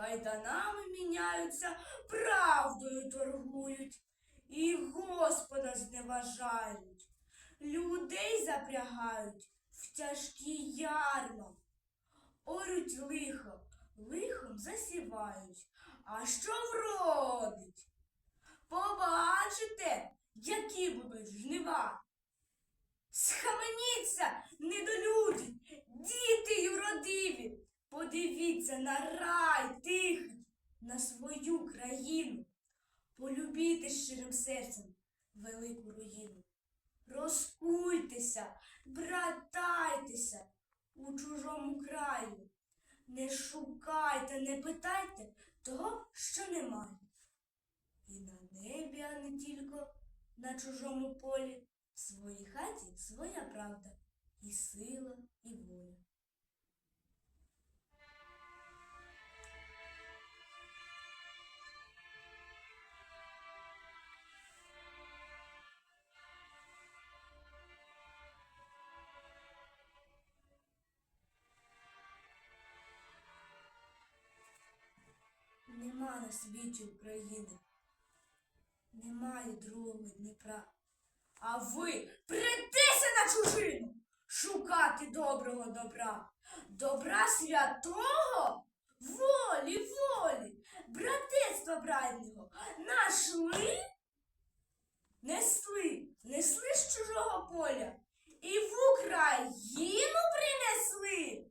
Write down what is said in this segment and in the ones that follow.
Кайданами міняються, правдою торгують, і Господа зневажають, людей запрягають в тяжкі ярма, орють лихо, лихом засівають, а що вродить? Побачите, які будуть жнива. Схаменіться, недолюді, діти подивіться на рай тихий, на свою країну, полюбіте щирим серцем велику руїну. Розкуйтеся, братайтеся у чужому краю. Не шукайте, не питайте того, що немає. І на небі, а не тільки на чужому полі, в своїй хаті своя правда, і сила, і воля. Нема на світі України, немає другого Дніпра. А ви притися на чужину, шукати доброго добра, добра святого, волі, волі, братецтва братнього нашли, несли, несли з чужого поля і в Україну принесли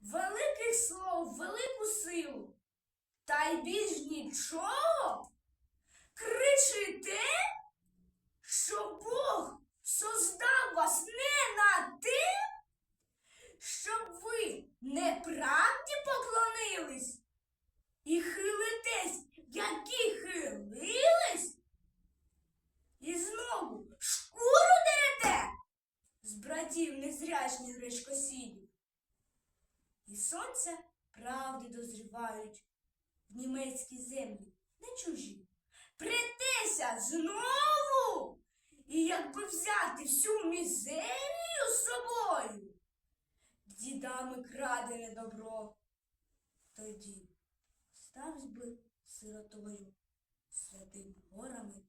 великих слов, велику силу. Та й більш нічого? Кричите, що Бог создав вас не на те, щоб ви неправді поклонились? І хилитесь, які хилились, і знову шкуру дерете з братів незрячних гречкосідів. І сонця правди дозрівають в німецькі землі, не чужі. Притися знову, і якби взяти всю мізерію з собою, дідами крадене добро, тоді ставсь би сиротою святим горами